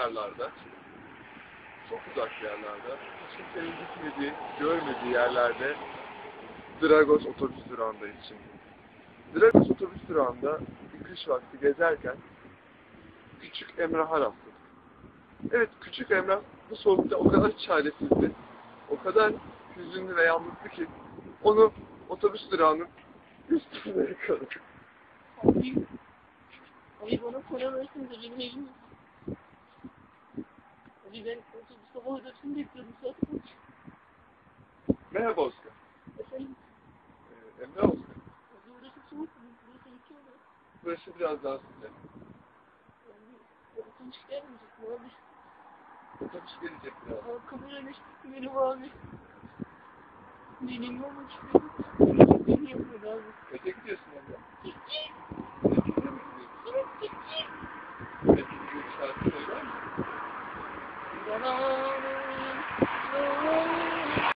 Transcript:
yerlerde, çok uzak yerlerde, hiç kimsenin gitmediği, görmediği yerlerde Dragos otobüs durağındayız şimdi. Dragos otobüs durağında bir kış vakti gezerken küçük Emrah'a rastladık. Evet küçük Emrah bu soğukta o kadar çaresizdi, o kadar hüzünlü ve yalnızdı ki onu otobüs durağının üstünde yakaladık. Abi, abi bana para versenize benim Abi ben otobüs sabah ödesini bekliyorum saat kaç? Merhaba Oscar. Efendim, Ee, Emre Oscar. abi orası soğuk mu? Burası iki oda. Burası biraz daha sıcak. Abi, otobüs gelmeyecek mi abi? Otobüs gelecek biraz. Aa, kamerayla çekti benim abi. Benim olmak istiyorum. Beni Bye-bye.